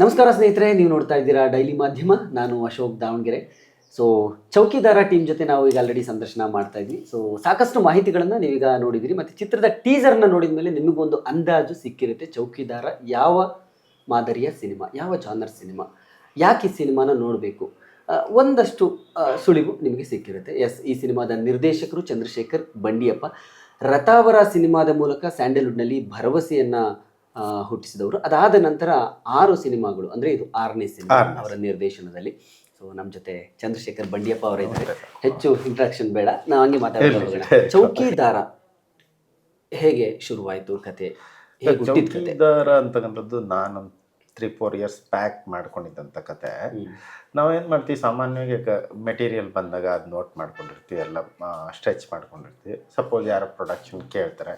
ನಮಸ್ಕಾರ ಸ್ನೇಹಿತರೆ, ನೀವು ನೋಡ್ತಾ ಇದ್ದೀರಾ ಡೈಲಿ ಮಾಧ್ಯಮ ನಾನು ಅಶೋಕ್ ದಾವಣಗೆರೆ. ಸೊ ಚೌಕಿದಾರ ಟೀಮ್ ಜೊತೆ ನಾವು ಈಗ ಆಲ್ರೆಡಿ ಸಂದರ್ಶನ ಮಾಡ್ತಾ ಇದ್ವಿ. ಸೊ ಸಾಕಷ್ಟು ಮಾಹಿತಿಗಳನ್ನು ನೀವೀಗ ನೋಡಿದಿರಿ ಮತ್ತು ಚಿತ್ರದ ಟೀಸರ್ನ ನೋಡಿದ ಮೇಲೆ ನಿಮಗೊಂದು ಅಂದಾಜು ಸಿಕ್ಕಿರುತ್ತೆ. ಚೌಕಿದಾರ ಯಾವ ಮಾದರಿಯ ಸಿನಿಮಾ, ಯಾವ ಜಾನರ್ ಸಿನಿಮಾ, ಯಾಕೆ ಈ ಸಿನಿಮಾನ ನೋಡಬೇಕು? ಒಂದಷ್ಟು ಸುಳಿವು ನಿಮಗೆ ಸಿಕ್ಕಿರುತ್ತೆ. ಎಸ್ ಈ ಸಿನಿಮಾದ ನಿರ್ದೇಶಕರು ಚಂದ್ರಶೇಖರ್ ಬಂಡಿಯಪ್ಪ. ರಥಾವರ ಸಿನಿಮಾದ ಮೂಲಕ ಸ್ಯಾಂಡಲ್ವುಡ್ನಲ್ಲಿ ಭರವಸೆಯನ್ನ ಹುಟ್ಟಿಸಿದವರು. ಅದಾದ ನಂತರ ಆರು ಸಿನಿಮಾಗಳು ಅಂದ್ರೆ ಇದು ಆರನೇ ಸಿನಿಮಾ ಅವರ ನಿರ್ದೇಶನದಲ್ಲಿ. ಸೊ ನಮ್ಮ ಜೊತೆ ಚಂದ್ರಶೇಖರ್ ಬಂಡಿಯಪ್ಪ ಅವರ ಇದ್ದಾರೆ. ಹೆಚ್ಚು ಇಂಟ್ರಾಕ್ಷನ್ ಬೇಡ. ನಾವು ಹಂಗೆ ಮಾತಾಡೋಣ. ಚೌಕಿದಾರ ಹೇಗೆ ಶುರುವಾಯಿತು ಕತೆ? ಹೇಗೆ ಹುಟ್ಟಿದ ಕತೆ? ಚೌಕಿದಾರ ಅಂತಕ್ಕಂಥದ್ದು ನಾನು ತ್ರೀ ಫೋರ್ ಇಯರ್ಸ್ ಪ್ಯಾಕ್ ಮಾಡ್ಕೊಂಡಿದ್ದಂಥ ಕತೆ. ನಾವೇನು ಮಾಡ್ತೀವಿ ಸಾಮಾನ್ಯವಾಗಿ ಮೆಟೀರಿಯಲ್ ಬಂದಾಗ ಅದು ನೋಟ್ ಮಾಡ್ಕೊಂಡಿರ್ತೀವಿ ಎಲ್ಲ ಸ್ಟ್ರೆಚ್ ಮಾಡ್ಕೊಂಡಿರ್ತೀವಿ. ಸಪೋಸ್ ಯಾರೋ ಪ್ರೊಡಕ್ಷನ್ ಕೇಳ್ತಾರೆ.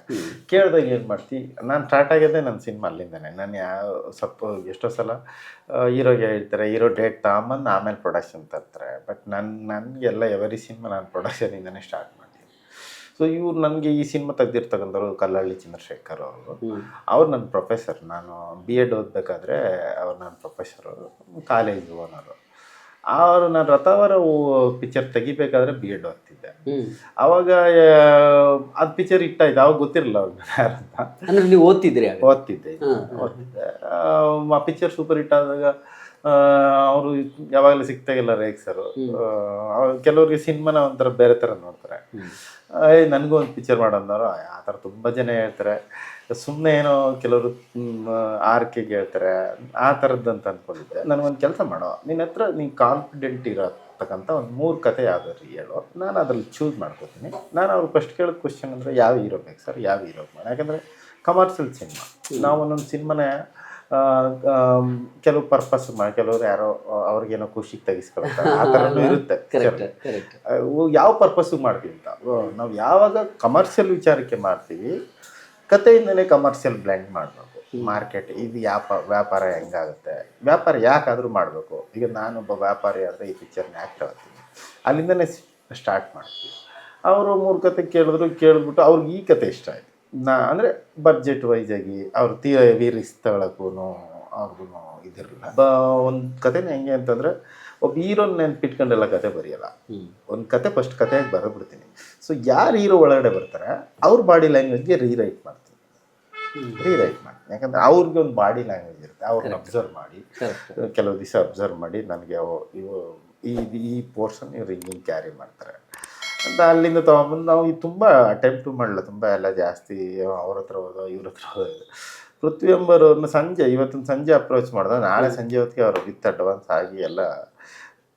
ಕೇಳಿದಾಗ ಏನು ಮಾಡ್ತೀವಿ ನಾನು ಸ್ಟಾರ್ಟ್ ಆಗಿದ್ದೆ ನನ್ನ ಸಿನಿಮಾ ಅಲ್ಲಿಂದನೇ ನಾನು ಯಾವ ಸಪೋಸ್ ಎಷ್ಟೋ ಸಲ ಹೀರೋಗೆ ಹೇಳ್ತಾರೆ ಹೀರೋ ಡೇಟ್ ತಗೊಂಬಂದು ಆಮೇಲೆ ಪ್ರೊಡಕ್ಷನ್ ತರ್ತಾರೆ. ಬಟ್ ನನ್ನ ನನಗೆಲ್ಲ ಎವರಿ ಸಿನಿಮಾ ನಾನು ಪ್ರೊಡಕ್ಷನಿಂದನೇ ಸ್ಟಾರ್ಟ್ ಮಾಡ್ತೀನಿ. ಸೊ ಇವ್ರು ನನಗೆ ಈ ಸಿನಿಮಾ ತೆಗ್ದಿರ್ತಕ್ಕಂಥವ್ರು ಕಲ್ಲಳ್ಳಿ ಚಂದ್ರಶೇಖರ್ ಅವರು. ಅವ್ರು ನನ್ನ ಪ್ರೊಫೆಸರ್ ನಾನು ಬಿ ಎಡ್ ಓದಬೇಕಾದ್ರೆ ಅವ್ರು ನನ್ನ ಪ್ರೊಫೆಸರು ಕಾಲೇಜ್ ಓನರು ಅವರು ನಾನು ರಥವರ ಪಿಕ್ಚರ್ ತೆಗಿಬೇಕಾದ್ರೆ ಬಿ ಎಡ್ ಓದ್ತಿದ್ದೆ ಅವಾಗ ಅದು ಪಿಕ್ಚರ್ ಇಟ್ಟಾಯ್ತು. ಅವಾಗ ಗೊತ್ತಿರಲಿಲ್ಲ ಅವ್ರು ಯಾರಂತ ಅಂದ್ರೆ ನೀವು ಓದ್ತಿದ್ರಿ ಓದ್ತಿದ್ದೆ. ಓದ್ತಿದ್ದೆ. ಆ, ಪಿಕ್ಚರ್ ಸೂಪರ್ ಹಿಟ್ ಆದಾಗ ಅವರು ಯಾವಾಗಲೂ ಸಿಗ್ತಾಗಿಲ್ಲ ರೇಕ್ ಸರ್ ಕೆಲವ್ರಿಗೆ ಸಿನಿಮಾನ ಒಂಥರ ಬೇರೆ ಥರ ನೋಡ್ತಾರೆ. ಏಯ್ ನನಗೂ ಒಂದು ಪಿಕ್ಚರ್ ಮಾಡೋದವರು ಆ ಥರ ತುಂಬ ಜನ ಹೇಳ್ತಾರೆ. ಸುಮ್ಮನೆ ಏನೋ ಕೆಲವರು ಆರ್ಕೆಗೆ ಹೇಳ್ತಾರೆ. ಆ ಥರದ್ದು ಅಂತ ಅಂದ್ಕೊಂಡಿದ್ದೆ ನನಗೊಂದು ಕೆಲಸ ಮಾಡೋ. ನಿನ್ನ ಹತ್ರ ನೀನು ಕಾನ್ಫಿಡೆಂಟ್ ಇರತಕ್ಕಂಥ ಒಂದು ಮೂರು ಕತೆ ಯಾವ್ದಾದ್ರು ಹೇಳೋ. ನಾನು ಅದ್ರಲ್ಲಿ ಚೂಸ್ ಮಾಡ್ಕೋತೀನಿ. ನಾನು ಅವ್ರು ಫಸ್ಟ್ ಕೇಳೋದು ಕ್ವಶನ್ ಅಂದರೆ ಯಾವ ಹೀರೋ ಬೇಕು ಸರ್ ಯಾವ ಹೀರೋ ಮಾಡೋ? ಯಾಕಂದರೆ ಕಮರ್ಷಿಯಲ್ ಸಿನಿಮಾ ನಾವು ಒಂದೊಂದು ಸಿನಿಮಾನೇ ಕೆಲವು ಪರ್ಪಸ್ ಮಾಡಿ ಕೆಲವರು ಯಾರೋ ಅವ್ರಿಗೇನೋ ಖುಷಿಗೆ ತೆಗಿಸ್ಕೊಳ್ತಾರೆ. ಆ ಥರನೂ ಇರುತ್ತೆ. ಯಾವ ಪರ್ಪಸ್ ಮಾಡ್ತೀವಿ ಅಂತ? ನಾವು ಯಾವಾಗ ಕಮರ್ಷಿಯಲ್ ವಿಚಾರಕ್ಕೆ ಮಾಡ್ತೀವಿ ಕಥೆಯಿಂದಲೇ ಕಮರ್ಷಿಯಲ್ ಬ್ಲ್ಯಾಂಡ್ ಮಾಡಬೇಕು. ಮಾರ್ಕೆಟ್ ಇದು ಯಾಪ ವ್ಯಾಪಾರ ಹೆಂಗಾಗುತ್ತೆ? ವ್ಯಾಪಾರ ಯಾಕಾದರೂ ಮಾಡಬೇಕು. ಈಗ ನಾನೊಬ್ಬ ವ್ಯಾಪಾರಿ ಆದರೆ ಈ ಪಿಕ್ಚರ್ನ ಆ್ಯಕ್ಟ್ ಆಗ್ತೀನಿ ಅಲ್ಲಿಂದನೇ ಸ್ಟಾರ್ಟ್ ಮಾಡ್ತೀವಿ. ಅವರು ಮೂರು ಕತೆ ಕೇಳಿದ್ರು ಕೇಳಿಬಿಟ್ಟು ಅವ್ರಿಗೆ ಈ ಕತೆ ಇಷ್ಟ ಆಯಿತು. ನಾ ಅಂದರೆ ಬಜೆಟ್ ವೈಸ್ ಆಗಿ ಅವ್ರು ತೀರ ವೀರಿಸ್ ತಗೊಳಕ್ಕೂ ಅವ್ರಿಗೂ ಇದಿರಲಿಲ್ಲ ಬ ಒಂದು ಕತೆನ ಹೆಂಗೆ ಅಂತಂದರೆ ಒಬ್ಬ ಹೀರೋನ್ ನೆನ್ಪಿಟ್ಕೊಂಡೆಲ್ಲ ಕತೆ ಬರೆಯಲ್ಲ. ಒಂದು ಕತೆ ಫಸ್ಟ್ ಕತೆಯಾಗಿ ಬರೆದ್ಬಿಡ್ತೀನಿ. ಸೊ ಯಾರು ಹೀರೋ ಒಳಗಡೆ ಬರ್ತಾರೆ ಅವ್ರ ಬಾಡಿ ಲ್ಯಾಂಗ್ವೇಜ್ಗೆ ರೀರೈಟ್ ಮಾಡ್ತೀನಿ. ರೀರೈಟ್ ಮಾಡ್ತೀನಿ. ಯಾಕಂದ್ರೆ ಅವ್ರಿಗೆ ಒಂದು ಬಾಡಿ ಲ್ಯಾಂಗ್ವೇಜ್ ಇರುತ್ತೆ. ಅವ್ರನ್ನ ಅಬ್ಸರ್ವ್ ಮಾಡಿ ಕೆಲವು ದಿವಸ ಅಬ್ಸರ್ವ್ ಮಾಡಿ ನನಗೆ ಅವು ಇವು ಈ ಈ ಪೋರ್ಷನ್ ಇವ್ರು ಹಿಂಗೆ ಕ್ಯಾರಿ ಮಾಡ್ತಾರೆ. ಅಂತ ಅಲ್ಲಿಂದ ತೊಗೊಂಬಂದು ನಾವು ಇದು ತುಂಬ ಅಟೆಂಪ್ಟು ಮಾಡಲ್ಲ ತುಂಬ ಎಲ್ಲ ಜಾಸ್ತಿ ಅವ್ರ ಹತ್ರ ಹೋದ, ಇವ್ರ ಹತ್ರ ಹೋದ ಪೃಥ್ವಿ ಎಂಬರವ್ರನ್ನ ಸಂಜೆ, ಇವತ್ತಿನ ಸಂಜೆ ಅಪ್ರೋಚ್ ಮಾಡಿದ, ನಾಳೆ ಸಂಜೆ ಹೊತ್ತಿಗೆ ಅವರು ವಿತ್ ಅಡ್ವಾನ್ಸ್ ಆಗಿ ಎಲ್ಲ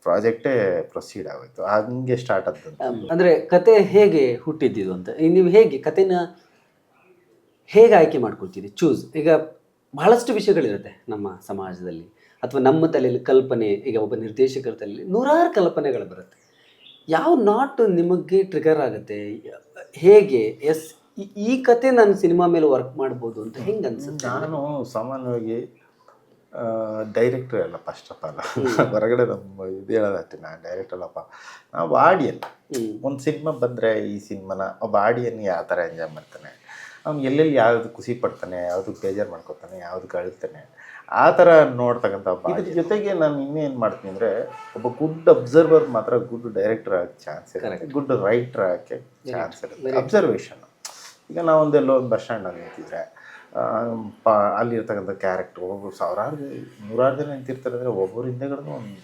ಪ್ರಾಜೆಕ್ಟೇ ಪ್ರೊಸೀಡ್ ಆಗೋಯ್ತು. ಹಂಗೆ ಸ್ಟಾರ್ಟ್ ಆದಂತ ಅಂದರೆ ಕತೆ ಹೇಗೆ ಹುಟ್ಟಿದ್ದಿದ್ದು ಅಂತ. ನೀವು ಹೇಗೆ ಕತೆನ ಹೇಗೆ ಆಯ್ಕೆ ಮಾಡ್ಕೊಳ್ತೀರಿ? ಚೂಸ್ ಈಗ ಬಹಳಷ್ಟು ವಿಷಯಗಳಿರುತ್ತೆ ನಮ್ಮ ಸಮಾಜದಲ್ಲಿ. ಅಥವಾ ನಮ್ಮ ತಲೆಯಲ್ಲಿ ಕಲ್ಪನೆ, ಈಗ ಒಬ್ಬ ನಿರ್ದೇಶಕರ ತಲೆಯಲ್ಲಿ ನೂರಾರು ಕಲ್ಪನೆಗಳು ಬರುತ್ತೆ. ಯಾವ ನಾಟ್ ನಿಮಗೆ ಟ್ರಿಗರ್ ಆಗುತ್ತೆ? ಹೇಗೆ? ಎಸ್ ಈ ಕತೆ ನಾನು ಸಿನಿಮಾ ಮೇಲೆ ವರ್ಕ್ ಮಾಡ್ಬೋದು ಅಂತ ಹೆಂಗೆ ಅನ್ಸುತ್ತೆ? ನಾನು ಸಾಮಾನ್ಯವಾಗಿ ಡೈರೆಕ್ಟರ್ ಅಲ್ಲ ಫಸ್ಟ್ ಆಫ್ ಆಲ್ ಹೊರಗಡೆ ನಮ್ಮ ಇದು ಹೇಳೋದಷ್ಟೇ ನಾನು ಡೈರೆಕ್ಟ್ ಅಲ್ಲಪ್ಪ. ನಾವು ಆಡಿಯನ್ ಒಂದು ಸಿನಿಮಾ ಬಂದರೆ ಈ ಸಿನಿಮಾನ ಒಬ್ಬ ಆಡಿಯನ್ ಯಾವ ಥರ ಎಂಜಾಯ್ ಮಾಡ್ತಾನೆ? ಅವ್ನು ಎಲ್ಲೆಲ್ಲಿ ಯಾವ್ದು ಖುಷಿ ಪಡ್ತಾನೆ ಯಾವ್ದು ಬೇಜಾರು ಮಾಡ್ಕೊತಾನೆ ಯಾವ್ದು ಅಳ್ತಾನೆ ಆ ಥರ ನೋಡ್ತಕ್ಕಂಥ ಇದ್ರ ಜೊತೆಗೆ ನಾನು ಇನ್ನೇನು ಮಾಡ್ತೀನಿ ಅಂದರೆ ಒಬ್ಬ ಗುಡ್ ಅಬ್ಸರ್ವರ್ ಮಾತ್ರ ಗುಡ್ ಡೈರೆಕ್ಟರ್ ಆಗಕ್ಕೆ ಚಾನ್ಸ್ ಇರುತ್ತೆ. ಗುಡ್ ರೈಟರ್ ಆಗಕ್ಕೆ ಚಾನ್ಸ್ ಇರುತ್ತೆ. ಅಬ್ಸರ್ವೇಷನ್ ಈಗ ನಾವೊಂದೆಲ್ಲೋ ಒಂದು ಬಸ್ ಸ್ಟ್ಯಾಂಡಲ್ಲಿ ನಿಂತಿದ್ರೆ ಪ ಅಲ್ಲಿರ್ತಕ್ಕಂಥ ಕ್ಯಾರೆಕ್ಟರ್ ಒಬ್ಬರು ಸಾವಿರಾರು ನೂರಾರು ಜನ ನಿಂತಿರ್ತಾರೆ ಅಂದರೆ ಒಬ್ಬರು ಹಿಂದೆಗಡೆ ಒಂದು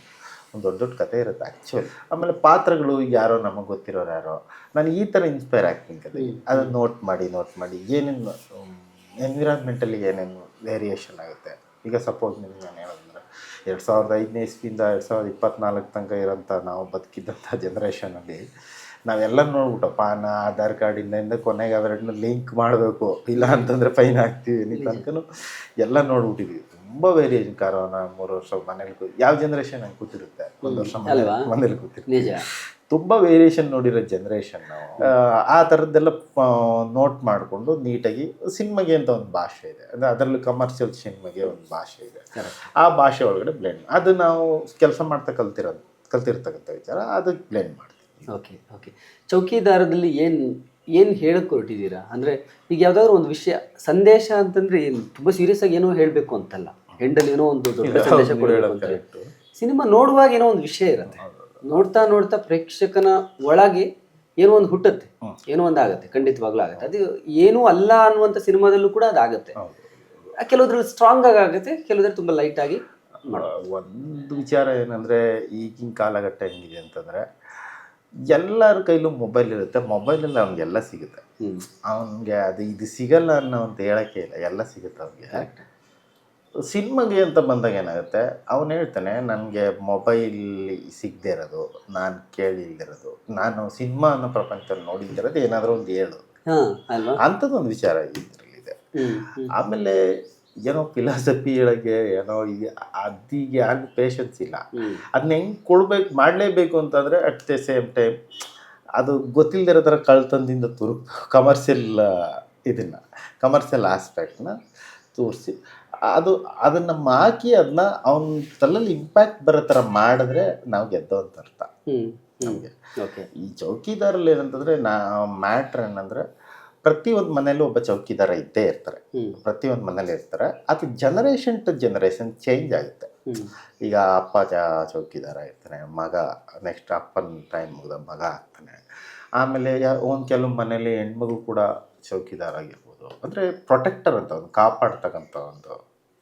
ಒಂದು ದೊಡ್ಡ ದೊಡ್ಡ ಕತೆ ಇರುತ್ತೆ ಆ್ಯಕ್ಚುಲಿ ಆಮೇಲೆ ಪಾತ್ರಗಳು ಯಾರೋ ನಮಗೆ ಗೊತ್ತಿರೋರು ಯಾರೋ ನಾನು ಈ ಥರ ಇನ್ಸ್ಪೈರ್ ಆಗ್ತೀನಿ ಕತೆ ಅದನ್ನು ನೋಟ್ ಮಾಡಿ ನೋಟ್ ಮಾಡಿ ಏನೇನು ಎನ್ವಿರಾನ್ಮೆಂಟಲ್ಲಿ ಏನೇನು ವೇರಿಯೇಷನ್ ಆಗುತ್ತೆ. ಈಗ ಸಪೋಸ್ ನಿಮ್ಗೆ ನಾನು ಹೇಳೋದಂದ್ರೆ ಎರಡು ಸಾವಿರದ ಐದನೇ ಇಸ್ವಿಯಿಂದ ಎರಡು ಸಾವಿರದ ಇಪ್ಪತ್ನಾಲ್ಕು ತನಕ ಇರೋಂಥ ನಾವು ಬದುಕಿದ್ದಂಥ ಜನ್ರೇಷನಲ್ಲಿ ನಾವೆಲ್ಲ ನೋಡ್ಬಿಟ್ಟಪ್ಪ ನಾ ಆಧಾರ್ ಕಾರ್ಡಿಂದ ಕೊನೆಗೆ ಅವೆರಡನ್ನ ಲಿಂಕ್ ಮಾಡಬೇಕು. ಇಲ್ಲ ಅಂತಂದರೆ ಫೈನ್ ಹಾಕ್ತೀವಿ ಇಲ್ಲಿ. ತನಕನೂ. ಎಲ್ಲ ನೋಡ್ಬಿಟ್ಟಿದ್ವಿ. ತುಂಬ ವೇರಿಯೇಷನ್ ಕಾರೋನ ಮೂರು ವರ್ಷ ಮನೇಲಿ ಕೂ ಯಾವ ಜನ್ರೇಷನ್ ಹಂಗೆ ಕೂತಿರುತ್ತೆ? ಒಂದು ವರ್ಷ? ಮನೇಲಿ ಕೂತಿರುತ್ತೆ ತುಂಬ ವೇರಿಯೇಷನ್ ನೋಡಿರೋ ಜನ್ರೇಷನ್ ಆ, ಥರದ್ದೆಲ್ಲ ನೋಟ್ ಮಾಡಿಕೊಂಡು ನೀಟಾಗಿ ಸಿನಿಮಾಗೆ ಅಂತ ಒಂದು ಭಾಷೆ ಇದೆ. ಅಂದರೆ ಅದರಲ್ಲಿ ಕಮರ್ಷಿಯಲ್ ಸಿನಿಮಾಗೆ ಒಂದು ಭಾಷೆ ಇದೆ. ಆ ಭಾಷೆ ಒಳಗಡೆ ಬ್ಲೆಂಡ್ ಅದು ನಾವು ಕೆಲಸ ಮಾಡ್ತಾ ಕಲ್ತಿರೋ ಕಲ್ತಿರ್ತಕ್ಕಂಥ ವಿಚಾರ ಅದಕ್ಕೆ ಬ್ಲೆಂಡ್ ಮಾಡ್ತೀವಿ. ಓಕೆ ಓಕೆ ಚೌಕಿದಾರದಲ್ಲಿ ಏನು ಏನು ಹೇಳಕ್ಕೆ ಹೊರಟಿದ್ದೀರಾ? ಅಂದರೆ ಈಗ ಯಾವುದಾದ್ರು ಒಂದು ವಿಷಯ ಸಂದೇಶ ಅಂತಂದರೆ ಏನು ತುಂಬ ಸೀರಿಯಸ್ ಆಗಿ ಏನೋ ಹೇಳಬೇಕು ಅಂತಲ್ಲ. ಹೆಂಡಲ್ಲಿ ಏನೋ ಒಂದು ದೊಡ್ಡ ಸಂದೇಶ ಸಿನಿಮಾ ನೋಡುವಾಗ ಏನೋ ಒಂದು ವಿಷಯ ಇರುತ್ತೆ. ನೋಡ್ತಾ ನೋಡ್ತಾ ಪ್ರೇಕ್ಷಕನ ಒಳಗೆ ಏನೋ ಒಂದು ಹುಟ್ಟುತ್ತೆ. ಏನೋ ಒಂದು ಆಗುತ್ತೆ ಖಂಡಿತವಾಗ್ಲೂ ಆಗುತ್ತೆ. ಅದು ಏನೂ ಅಲ್ಲ ಅನ್ನುವಂಥ ಸಿನಿಮಾದಲ್ಲೂ ಕೂಡ ಅದಾಗುತ್ತೆ ಆಗುತ್ತೆ. ಕೆಲವುದ್ರಲ್ಲಿ ಸ್ಟ್ರಾಂಗ್ ಆಗಿ ಆಗುತ್ತೆ ಕೆಲವುದ್ರಲ್ಲಿ ತುಂಬ ಲೈಟ್ ಆಗಿ ಒಂದು ವಿಚಾರ ಏನಂದ್ರೆ ಈಗಿನ ಕಾಲಘಟ್ಟ ಹೆಂಗಿದೆ ಅಂತಂದ್ರೆ ಎಲ್ಲರ ಕೈಲೂ ಮೊಬೈಲ್ ಇರುತ್ತೆ ಮೊಬೈಲಲ್ಲಿ ಅವ್ನಿಗೆಲ್ಲ ಸಿಗುತ್ತೆ. ಅವನಿಗೆ ಅದು ಇದು ಸಿಗಲ್ಲ ಅನ್ನೋ ಅಂತ ಹೇಳಕ್ಕೆ ಇಲ್ಲ ಎಲ್ಲ ಸಿಗುತ್ತೆ ಅವ್ನಿಗೆ. ಸಿನಿಮಾಗೆ ಅಂತ ಬಂದಾಗ ಏನಾಗುತ್ತೆ? ಅವನು ಹೇಳ್ತಾನೆ ನನಗೆ ಮೊಬೈಲ್ ಸಿಗದೆ ಇರೋದು ನಾನು ಕೇಳಿಲ್ದಿರೋದು ನಾನು ಸಿನಿಮಾ ಅನ್ನೋ ಪ್ರಪಂಚದಲ್ಲಿ ನೋಡಿಲ್ದಿರೋದು ಏನಾದರೂ ಒಂದು ಹೇಳು. ಅಂಥದ್ದೊಂದು ವಿಚಾರ ಇದರಲ್ಲಿದೆ. ಆಮೇಲೆ ಏನೋ ಫಿಲಾಸಫಿ ಹೇಳಕ್ಕೆ ಏನೋ ಈಗ ಅದಿಗೆ ಯಾರು ಪೇಷನ್ಸ್ ಇಲ್ಲ. ಅದನ್ನ ಹೆಂಗೆ ಕೊಡ್ಬೇಕು ಮಾಡಲೇಬೇಕು ಅಂತಂದರೆ ಅಟ್ ದ ಸೇಮ್ ಟೈಮ್ ಅದು ಗೊತ್ತಿಲ್ಲದಿರೋ ಥರ ಕಳ್ತನದಿಂದ ತುರು ಕಮರ್ಷಿಯಲ್ ಇದನ್ನು ಕಮರ್ಷಿಯಲ್ ಆಸ್ಪೆಕ್ಟ್ನ ತೋರಿಸಿ. ಅದು ಅದನ್ನ ಮಾಕಿ ಅದನ್ನ ಅವನ ತಲೆಯಲ್ಲಿ ಇಂಪ್ಯಾಕ್ಟ್ ಬರೋ ಥರ ಮಾಡಿದ್ರೆ ನಾವು ಗೆದ್ದೋ ಅಂತ ಅರ್ಥ. ನಮಗೆ. ಓಕೆ ಈ ಚೌಕಿದಾರಲ್ಲಿ ಏನಂತಂದ್ರೆ ನಾ ಮ್ಯಾಟ್ರ್ ಪ್ರತಿ ಒಂದು ಮನೇಲೂ ಒಬ್ಬ ಚೌಕಿದಾರ ಇದ್ದೇ ಇರ್ತಾರೆ. ಪ್ರತಿ ಪ್ರತಿಯೊಂದು ಮನೇಲಿ ಇರ್ತಾರೆ. ಅದು ಜನರೇಷನ್ ಟು ಜನರೇಷನ್ ಚೇಂಜ್ ಆಗುತ್ತೆ. ಈಗ ಅಪ್ಪ ಚೌಕಿದಾರ ಇರ್ತಾನೆ ಮಗ ನೆಕ್ಸ್ಟ್ ಅಪ್ಪನ ಟೈಮ್ ಮುಗಿದ ಮಗ ಆಗ್ತಾನೆ. ಆಮೇಲೆ ಒಂದು ಕೆಲವು ಮನೇಲಿ ಹೆಣ್ಮಗು ಕೂಡ ಚೌಕಿದಾರ ಆಗಿರ್ಬೋದು ಅಂದರೆ ಪ್ರೊಟೆಕ್ಟರ್ ಅಂತ ಒಂದು ಕಾಪಾಡ್ತಕ್ಕಂಥ ಒಂದು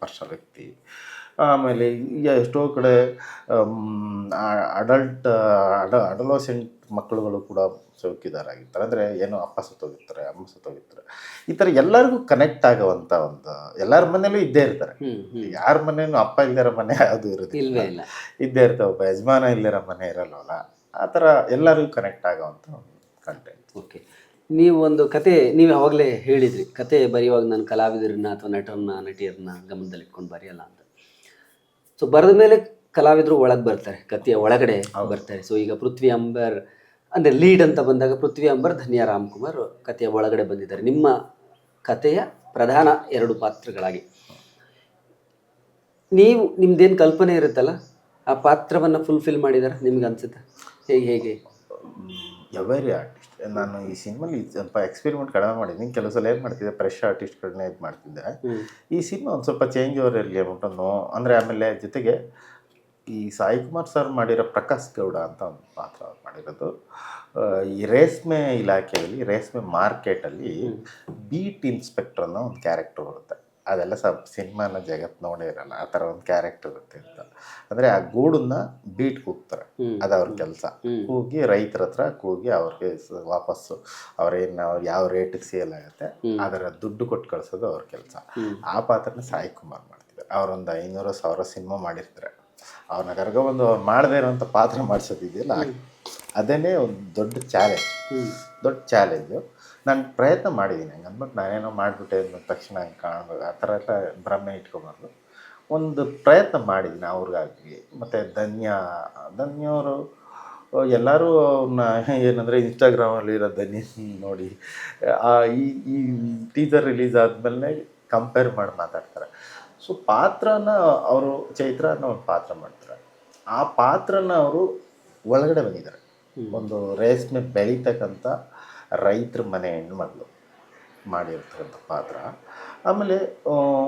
ವರ್ಷ ವ್ಯಕ್ತಿ. ಆಮೇಲೆ ಈಗ ಎಷ್ಟೋ ಕಡೆ ಅಡಲ್ಟ್ ಅಡ ಅಡಲೋಸೆಂಟ್ ಮಕ್ಕಳುಗಳು ಕೂಡ ಚೌಕಿದಾರಾಗಿರ್ತಾರೆ ಅಂದರೆ ಏನೋ ಅಪ್ಪ ಸತ್ತೋಗಿರ್ತಾರೆ ಅಮ್ಮ ಸತ್ತೋಗಿರ್ತಾರೆ. ಈ ಥರ ಎಲ್ಲರಿಗೂ ಕನೆಕ್ಟ್ ಆಗುವಂಥ ಒಂದು ಎಲ್ಲರ ಮನೇಲೂ ಇದ್ದೇ ಇರ್ತಾರೆ. ಯಾರ ಮನೇನು ಅಪ್ಪ ಇಲ್ದಿರೋ ಮನೆ ಅದು ಇರೋದಿಲ್ಲ. ಇದ್ದೇ ಇರ್ತವೆ ಒಬ್ಬ ಯಜಮಾನ ಇಲ್ದಿರೋ ಮನೆ ಇರಲ್ವಲ್ಲ. ಆ ಥರ ಎಲ್ಲರಿಗೂ ಕನೆಕ್ಟ್ ಆಗೋವಂಥ ಒಂದು ಕಂಟೆಂಟ್ ಓಕೆ ನೀವು ಒಂದು ಕತೆ ನೀವು ಯಾವಾಗಲೇ ಹೇಳಿದ್ರಿ ಕತೆ ಬರೆಯುವಾಗ ನಾನು ಕಲಾವಿದರನ್ನ ಅಥವಾ ನಟರನ್ನ ನಟಿಯರನ್ನ ಗಮನದಲ್ಲಿ ಇಟ್ಕೊಂಡು ಬರೆಯಲ್ಲ ಅಂತ. ಸೊ ಬರೆದ ಮೇಲೆ ಕಲಾವಿದರು ಒಳಗೆ ಬರ್ತಾರೆ ಕಥೆಯ ಒಳಗಡೆ ಬರ್ತಾರೆ. ಸೊ ಈಗ ಪೃಥ್ವಿ ಅಂಬರ್ ಅಂದರೆ ಲೀಡ್ ಅಂತ ಬಂದಾಗ ಪೃಥ್ವಿ ಅಂಬರ್ ಧನ್ಯ ರಾಮ್ಕುಮಾರ್ ಕಥೆಯ ಒಳಗಡೆ ಬಂದಿದ್ದಾರೆ. ನಿಮ್ಮ ಕಥೆಯ ಪ್ರಧಾನ ಎರಡು ಪಾತ್ರಗಳಾಗಿ. ನೀವು ನಿಮ್ದೇನು ಕಲ್ಪನೆ ಇರುತ್ತಲ್ಲ ಆ ಪಾತ್ರವನ್ನು ಫುಲ್ಫಿಲ್ ಮಾಡಿದಾರೆ ನಿಮ್ಗೆ ಅನ್ಸುತ್ತೆ? ಹೇಗೆ ಹೇಗೆ? ಎವರಿ ಆರ್ಟಿಸ್ಟ್ ನಾನು ಈ ಸಿನಿಮಲ್ಲಿ ಸ್ವಲ್ಪ ಎಕ್ಸ್ಪೆರಿಮೆಂಟ್ ಕಡಿಮೆ ಮಾಡಿದ್ದೀನಿ. ಕೆಲವು ಸಲ ಏನು ಮಾಡ್ತಿದ್ದೆ ಫ್ರೆಶ್ ಆರ್ಟಿಸ್ಟ್ಗಳನ್ನ ಇದು ಮಾಡ್ತಿದ್ದೆ. ಈ ಸಿನಿಮಾ ಒಂದು ಸ್ವಲ್ಪ ಚೇಂಜ್ ಓವರ್ ಇರಲಿ ಅಂದ್ಬಿಟ್ಟು ಅಂದರೆ ಆಮೇಲೆ ಜೊತೆಗೆ ಈ ಸಾಯಿ ಕುಮಾರ್ ಸರ್ ಮಾಡಿರೋ ಪ್ರಕಾಶ್ ಗೌಡ ಅಂತ ಒಂದು ಪಾತ್ರ ಮಾಡಿರೋದು. ಈ ರೇಷ್ಮೆ ಇಲಾಖೆಯಲ್ಲಿ ರೇಷ್ಮೆ ಮಾರ್ಕೆಟಲ್ಲಿ ಬೀಟ್ ಇನ್ಸ್ಪೆಕ್ಟರ್ ಅನ್ನೋ ಒಂದು ಕ್ಯಾರೆಕ್ಟರ್ ಬರುತ್ತೆ. ಅದೆಲ್ಲ ಸಬ್ ಸಿನಿಮಾನ ಜಗತ್ ನೋಡಿರಲ್ಲ ಇರಲ್ಲ ಆ ಥರ ಒಂದು ಕ್ಯಾರೆಕ್ಟರ್ ಇರುತ್ತೆ ಅಂತ. ಅಂದರೆ ಆ ಗೂಡನ್ನ ಬೀಟ್ ಕೂಗ್ತಾರೆ. ಅದು ಅವ್ರ ಕೆಲಸ. ಕೂಗಿ ರೈತರ ಹತ್ರ ಕೂಗಿ ಅವ್ರಿಗೆ ವಾಪಸ್ಸು ಅವ್ರೇನು ಅವ್ರು ಯಾವ ರೇಟಿಗೆ ಸೇಲ್ ಆಗುತ್ತೆ ಅದರ ದುಡ್ಡು ಕೊಟ್ಟು ಕಳಿಸೋದು ಅವ್ರ ಕೆಲಸ. ಆ ಪಾತ್ರನ ಸಾಯಿ ಕುಮಾರ್ ಮಾಡ್ತಿದ್ದಾರೆ. ಅವ್ರೊಂದು ಐನೂರು ಸಾವಿರ ಸಿನಿಮಾ ಮಾಡಿರ್ತಾರೆ. ಅವ್ರನ್ನ ಕರ್ಕೊಬಂದು ಅವ್ರು ಮಾಡದೇ ಇರೋಂಥ ಪಾತ್ರ ಮಾಡಿಸೋದಿದೆಯಲ್ಲ ಅದೇನೇ ಒಂದು ದೊಡ್ಡ ಚಾಲೆಂಜ್ ದೊಡ್ಡ ಚಾಲೆಂಜು ನಾನು ಪ್ರಯತ್ನ ಮಾಡಿದ್ದೀನಿ ಹಂಗೆ ಅಂದ್ಬಿಟ್ಟು ನಾನೇನೋ ಮಾಡಿಬಿಟ್ಟೆ ಅಂದ ತಕ್ಷಣ ಹಂಗೆ ಕಾಣಬೇಕು ಆ ಥರ ಎಲ್ಲ ಭ್ರಮೆ ಇಟ್ಕೊಬಾರ್ದು. ಒಂದು ಪ್ರಯತ್ನ ಮಾಡಿದ್ದೀನಿ ಅವ್ರಿಗಾಗಿ. ಮತ್ತು ಧನ್ಯ ಧನ್ಯವರು ಎಲ್ಲರೂ ಅವ್ರನ್ನ ಏನಂದರೆ ಇನ್ಸ್ಟಾಗ್ರಾಮಲ್ಲಿರೋ ಧನ್ಯ ನೋಡಿ ಆ ಈ ಈ ಟೀಸರ್ ರಿಲೀಸ್ ಆದಮೇಲೆ ಕಂಪೇರ್ ಮಾಡಿ ಮಾತಾಡ್ತಾರೆ. ಸೊ ಪಾತ್ರನ ಅವರು ಚೈತ್ರ ಅನ್ನೋ ಒಂದು ಪಾತ್ರ ಮಾಡ್ತಾರೆ. ಆ ಪಾತ್ರನ ಅವರು ಒಳಗಡೆ ಬಂದಿದ್ದಾರೆ. ಒಂದು ರೇಷ್ಮೆ ಬೆಳೀತಕ್ಕಂಥ ರೈತರ ಮನೆ ಹೆಣ್ಮಗಳು ಮಾಡಿರ್ತಕ್ಕಂಥ ಪಾತ್ರ. ಆಮೇಲೆ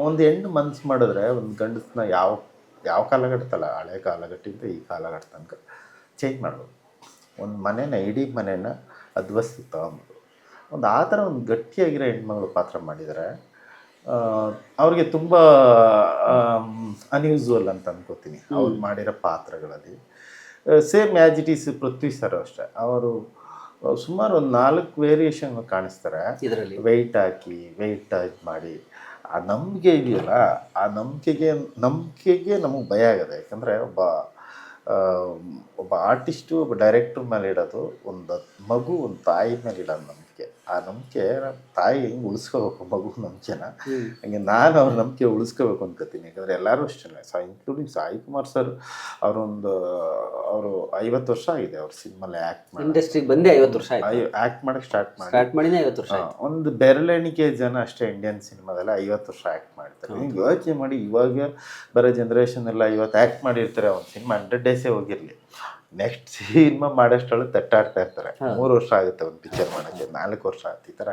ಒಂದು ಹೆಣ್ಣು ಮನ್ಸು ಮಾಡಿದ್ರೆ ಒಂದು ಗಂಡಸನ್ನ ಯಾವ ಯಾವ ಕಾಲಘಟ್ಟದಲ್ಲ ಹಳೆ ಕಾಲಘಟ್ಟಿಂದ ಈ ಕಾಲಘಟ್ಟ ತನಕ ಚೇಂಜ್ ಮಾಡ್ಬೋದು. ಒಂದು ಮನೆನ ಇಡೀ ಮನೆನ ಅಧ್ವಸ್ತಿಗೆ ತಗೊಂಬೋದು ಒಂದು ಆ ಥರ ಒಂದು ಗಟ್ಟಿಯಾಗಿರೋ ಹೆಣ್ಮಗಳು ಪಾತ್ರ ಮಾಡಿದರೆ ಅವ್ರಿಗೆ ತುಂಬ ಅನ್ಯೂಸುವಲ್ ಅಂತ ಅನ್ಕೋತೀನಿ. ಅವ್ರು ಮಾಡಿರೋ ಪಾತ್ರಗಳಲ್ಲಿ. Same as it is Prithvi sir ಅಷ್ಟೇ. ಅವರು ಸುಮಾರು ಒಂದು ನಾಲ್ಕು ವೇರಿಯೇಷನ್ ಕಾಣಿಸ್ತಾರೆ. ಇದರಲ್ಲಿ. ವೆಯ್ಟ್ ಹಾಕಿ ವೆಯ್ಟ್ ಇದು ಮಾಡಿ. ಆ ನಂಬಿಕೆ ಇದೆಯಲ್ಲ ಆ ನಂಬಿಕೆಗೆ ನಂಬಿಕೆಗೆ ನಮಗೆ ಭಯ ಆಗಿದೆ ಯಾಕಂದರೆ ಒಬ್ಬ ಒಬ್ಬ ಆರ್ಟಿಸ್ಟು ಒಬ್ಬ ಡೈರೆಕ್ಟ್ರ್ ಮೇಲೆ ಇಡೋದು ಒಂದು ಮಗು ಒಂದು ತಾಯಿ ಮೇಲೆ ಇಡೋದು ನಂಬಿಕೆ ಆ ನಂಬಿಕೆ ತಾಯಿ ಹೆಂಗೆ ಉಳಿಸ್ಕೋಬೇಕು ಮಗು ನಂಬಿಕೆನ? ಹಂಗೆ ನಾನು ಅವ್ರ ನಂಬಿಕೆ ಉಳಿಸ್ಕೋಬೇಕು ಅನ್ಕೋತೀನಿ. ಯಾಕಂದರೆ ಎಲ್ಲರೂ ಅಷ್ಟೇ ಸಾ ಇನ್ಕ್ಲೂಡಿಂಗ್ ಸಾಯಿ ಕುಮಾರ್ ಸರ್ ಅವರೊಂದು ಅವರು ಐವತ್ತು ವರ್ಷ ಆಗಿದೆ ಅವ್ರ ಸಿನಿಮಾಲಿ ಆ್ಯಕ್ಟ್ ಮಾಡಿ ಇಂಡಸ್ಟ್ರಿಗೆ ಬಂದೇ ಐವತ್ತು ವರ್ಷ ಆ್ಯಕ್ಟ್ ಮಾಡಕ್ಕೆ ಸ್ಟಾರ್ಟ್ ಮಾಡಿ ಸ್ಟಾರ್ಟ್ ಮಾಡಿನೇ ಐವತ್ತು ವರ್ಷ ಒಂದು ಬೆರಳೆಣಿಕೆ ಜನ ಅಷ್ಟೇ ಇಂಡಿಯನ್ ಸಿನಿಮಾದಲ್ಲಿ ಐವತ್ತು ವರ್ಷ ಆ್ಯಕ್ಟ್ ಮಾಡ್ತಾರೆ ನೀವು ಯೋಚನೆ ಮಾಡಿ ಇವಾಗ ಬರೋ ಜನ್ರೇಷನ್ ಎಲ್ಲ ಇವತ್ತು ಆ್ಯಕ್ಟ್ ಮಾಡಿರ್ತಾರೆ ಒಂದು ಸಿನಿಮಾ ಹಂಡ್ರೆಡ್ ಡೇಸೇ ಹೋಗಿರಲಿ. ನೆಕ್ಸ್ಟ್ ಸಿನಿಮಾ ಮಾಡೋಷ್ಟೊಳಗೆ ತಟ್ಟಾಡ್ತಾ ಇರ್ತಾರೆ. ಮೂರು ವರ್ಷ ಆಗುತ್ತೆ ಒಂದು ಪಿಕ್ಚರ್ ಮಾಡೋಕ್ಕೆ ನಾಲ್ಕು ವರ್ಷ ಆಗುತ್ತೆ ಈ ಥರ.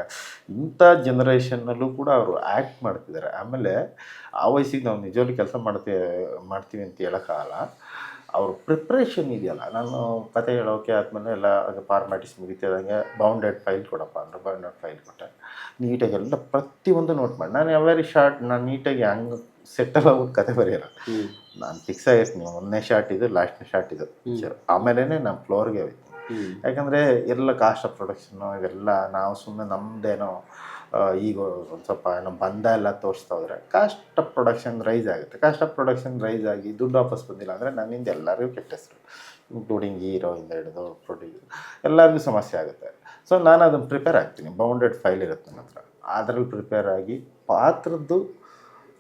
ಇಂಥ ಜನ್ರೇಷನ್ನಲ್ಲೂ ಕೂಡ ಅವರು ಆ್ಯಕ್ಟ್ ಮಾಡ್ತಿದ್ದಾರೆ. ಆಮೇಲೆ ಆ ವಯಸ್ಸಿಗೆ ನಾವು ನಿಜವಾಗ್ಲೂ ಕೆಲಸ ಮಾಡ್ತೀವಿ ಮಾಡ್ತೀವಿ ಅಂತ ಹೇಳೋಕ್ಕಾಗಲ್ಲ. ಅವ್ರ ಪ್ರಿಪ್ರೇಷನ್ ಇದೆಯಲ್ಲ. ನಾನು ಕತೆ ಹೇಳೋಕೆ ಆದಮೇಲೆ ಎಲ್ಲ ಅದು ಫಾರ್ಮ್ಯಾಟಿಸ್ ಮುಗಿತಿದಂಗೆ ಬೌಂಡೆಡ್ ಫೈಲ್ ಕೊಡಪ್ಪ ಅಂದ್ರೆ ಬೌಂಡೆಡ್ ಫೈಲ್ ಕೊಟ್ಟೆ. ನೀಟಾಗಿ ಎಲ್ಲ ಪ್ರತಿಯೊಂದು ನೋಟ್ ಮಾಡಿ. ನಾನು ಎವರಿ ಶಾರ್ಟ್ ನಾನು ನೀಟಾಗಿ ಹಂಗೆ ಸೆಟ್ಟಲ್ ಆಗೋದು ಕತೆ ಬರೆಯಲ್ಲ. ನಾನು ಫಿಕ್ಸ್ ಆಗಿರ್ತೀನಿ ಒಂದನೇ ಶಾರ್ಟ್ ಇದು ಲಾಸ್ಟ್ನೇ ಶಾರ್ಟ್ ಇದು. ಪಿಕ್ಚರ್ ಆಮೇಲೆ ನಾನು ಫ್ಲೋರ್ಗೆ ಹೋಗ್ತೀನಿ ಯಾಕಂದರೆ ಎಲ್ಲ ಕಾಸ್ಟ್ ಆಫ್ ಪ್ರೊಡಕ್ಷನ್ನು ಇವೆಲ್ಲ ನಾವು ಸುಮ್ಮನೆ ನಮ್ಮದೇನೋ ಈಗ ಒಂದು ಸ್ವಲ್ಪ ಏನೋ ಬಂದ ಎಲ್ಲ ತೋರಿಸ್ತಾ ಹೋದ್ರೆ ಕಾಸ್ಟ್ ಆಫ್ ಪ್ರೊಡಕ್ಷನ್ ರೈಸ್ ಆಗುತ್ತೆ. ಕಾಸ್ಟ್ ಆಫ್ ಪ್ರೊಡಕ್ಷನ್ ರೈಸ್ ಆಗಿ ದುಡ್ಡು ವಾಪಸ್ ಬಂದಿಲ್ಲ ಅಂದರೆ ನನ್ನಿಂದ ಎಲ್ಲರಿಗೂ ಕೆಟ್ಟ ಹೆಸರು. ಇನ್ಕ್ಲೂಡಿಂಗ್ ಹೀರೋಯಿಂದ ಹಿಡಿದು ಪ್ರೊಡ್ಯೂಸರ್ ಎಲ್ಲರಿಗೂ ಸಮಸ್ಯೆ ಆಗುತ್ತೆ. ಸೊ ನಾನು ಅದನ್ನು ಪ್ರಿಪೇರ್ ಆಗ್ತೀನಿ. ಬೌಂಡೆಡ್ ಫೈಲ್ ಇರುತ್ತೆ ನನ್ನ ಹತ್ರ. ಅದರಲ್ಲಿ ಪ್ರಿಪೇರ್ ಆಗಿ ಪಾತ್ರದ್ದು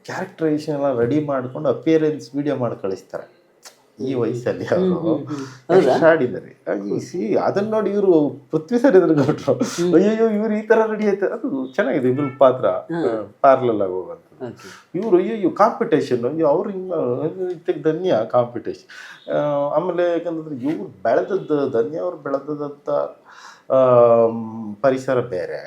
ಕ್ಯಾರೆಕ್ಟರೈಸೇಷನ್ ಎಲ್ಲ ರೆಡಿ ಮಾಡ್ಕೊಂಡು ಅಪಿಯರೆನ್ಸ್ ವಿಡಿಯೋ ಮಾಡಿ ಕಳಿಸ್ತಾರೆ. ಈ ವಯಸ್ಸಲ್ಲಿ ಅವರು? ಆಡಿದ್ದಾರೆ ಸಿ ಅದನ್ನ ನೋಡಿ ಇವರು ಪೃಥ್ವಿ ಸರ್ ಎದುರುಗೊಟ್ರು ಅಯ್ಯೋ ಇವ್ರು ಈ ತರ ರೆಡಿ ಆಯ್ತು? ಅದು ಚೆನ್ನಾಗಿದೆ ಇವ್ರ ಪಾತ್ರ. ಪಾರ್ಲಲ್ ಆಗಿ ಹೋಗುವಂಥದ್ದು. ಓಕೆ ಇವರು ಅಯ್ಯೋ ಕಾಂಪಿಟೇಷನ್ ಅಯ್ಯೋ ಅವ್ರು ಹಿಂಗೆ ಧನ್ಯ ಕಾಂಪಿಟೇಷನ್ ಆಮೇಲೆ ಯಾಕಂತಂದ್ರೆ ಇವ್ರು ಬೆಳೆದದ್ದು ಧನ್ಯ ಅವ್ರು ಬೆಳೆದದಂತ ಪರಿಸರ ಬೇರೆ.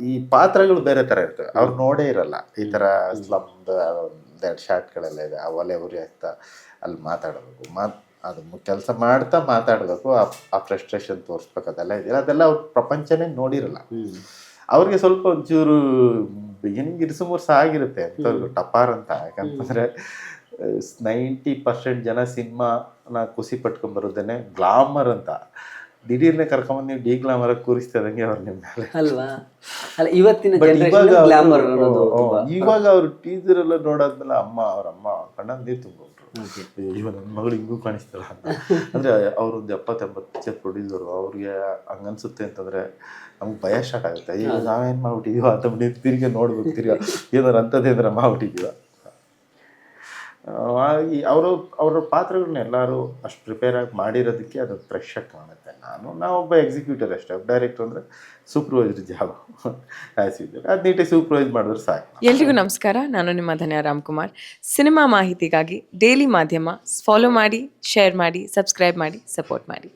ಈ ಪಾತ್ರಗಳು ಬೇರೆ ಥರ ಇರ್ತವೆ ಅವ್ರು ನೋಡೇ ಇರಲ್ಲ. ಈ ಥರ ಸ್ಲಮ್ದು ಒಂದೆರಡು ಶಾರ್ಟ್ಗಳೆಲ್ಲ ಇದೆ. ಆ ಒಲೆ ಉರಿ ಆಗ್ತಾ ಅಲ್ಲಿ ಮಾತಾಡಬೇಕು. ಮಾತ್ ಅದು ಕೆಲಸ ಮಾಡ್ತಾ ಮಾತಾಡಬೇಕು. ಆ ಫ್ರಸ್ಟ್ರೇಷನ್ ತೋರಿಸ್ಬೇಕು. ಅದೆಲ್ಲ ಇದೆಯಲ್ಲ ಅದೆಲ್ಲ ಅವ್ರ ಪ್ರಪಂಚನೇ ನೋಡಿರಲ್ಲ. ಅವ್ರಿಗೆ ಸ್ವಲ್ಪ ಒಂಚೂರು ಬಿಗಿನಿಂಗ್ ಇರಿಸುಮುರ್ಸ ಆಗಿರುತ್ತೆ ಅಂತ ಟಪಾರ್ ಅಂತ. ಯಾಕಂತಂದ್ರೆ ನೈಂಟಿ ಪರ್ಸೆಂಟ್ ಜನ ಸಿನಿಮಾನ ಖುಷಿ ಪಟ್ಕೊಂಡ್ಬರೋದೇನೆ ಗ್ಲಾಮರ್ ಅಂತ. ದಿಢೀರ್ನೆ ಕರ್ಕೊಂಬಂದು ನೀವು ಡಿ ಗ್ಲಾಮರ್ ಕೂರಿಸ್ತಿದಂಗೆ ಅವ್ರು ನಿಮ್ಮ ಮೇಲೆ. ಅಲ್ವಾ? ಅಲ್ಲ ಇವತ್ತಿನ ಇವಾಗ ಅವ್ರು- ಇವಾಗ ಟೀಸರ್ ಎಲ್ಲ ನೋಡಾದ್ಮೇಲೆ ಅಮ್ಮ ಅವ್ರ ಅಮ್ಮ ಕಣ್ಣ ನೀರು ತುಂಬಿಟ್ರು Okay. ಇವ ನನ್ನ ಮಗಳು ಹಿಂಗೂ ಕಾಣಿಸ್ತಾಳ ಅಂತ. ಅಂದ್ರೆ ಅವ್ರೊಂದು ಎಪ್ಪತ್ತೆಂಬತ್ತು ಪಿಕ್ಚರ್ ಪ್ರೊಡ್ಯೂಸರು ಅವ್ರಿಗೆ ಹಂಗನ್ಸುತ್ತೆ ಅಂತಂದ್ರೆ ನಮ್ಗೆ ಭಯ ಸ್ಟಾರ್ಟ್ ಆಗುತ್ತೆ. ಈಗ ನಾವೇನ್ ಮಾಡ್ಬಿಟ್ಟಿದೀವ? ಅಂತ ತಿರ್ಗಿ ನೋಡ್ಬೇಕು ತಿರ್ಗಾ. ಏನಾರು ಅಂಥದ್ದು ಏನಾರ ಮಾಡ್ಬಿಟ್ಟಿದೀವ. ಅವರು, ಅವರ ಪಾತ್ರಗಳನ್ನ ಎಲ್ಲರೂ ಅಷ್ಟು ಪ್ರಿಪೇರ್ ಆಗಿ ಮಾಡಿರೋದಕ್ಕೆ ಅದು ಫ್ರೆಶ್ ಆಗಿ ಕಾಣುತ್ತೆ. ನಾನು ಒಬ್ಬ ಎಕ್ಸಿಕ್ಯೂಟಿವ್ ಅಷ್ಟೇ. ಡೈರೆಕ್ಟರ್ ಅಂದರೆ ಸೂಪರ್ವೈಸರ್ ಜಾಬ್ ಆ್ಯಸ್ ಅದು ನೀಟಾಗಿ ಸೂಪರ್ವೈಸ್ ಮಾಡಿದ್ರೆ ಸಾಕು. ಎಲ್ರಿಗೂ ನಮಸ್ಕಾರ. ನಾನು ನಿಮ್ಮ ಧನ್ಯ ರಾಮ್ಕುಮಾರ್. ಸಿನಿಮಾ ಮಾಹಿತಿಗಾಗಿ ಡೈಲಿ ಮಾಧ್ಯಮ ಫಾಲೋ ಮಾಡಿ ಶೇರ್ ಮಾಡಿ ಸಬ್ಸ್ಕ್ರೈಬ್ ಮಾಡಿ ಸಪೋರ್ಟ್ ಮಾಡಿ.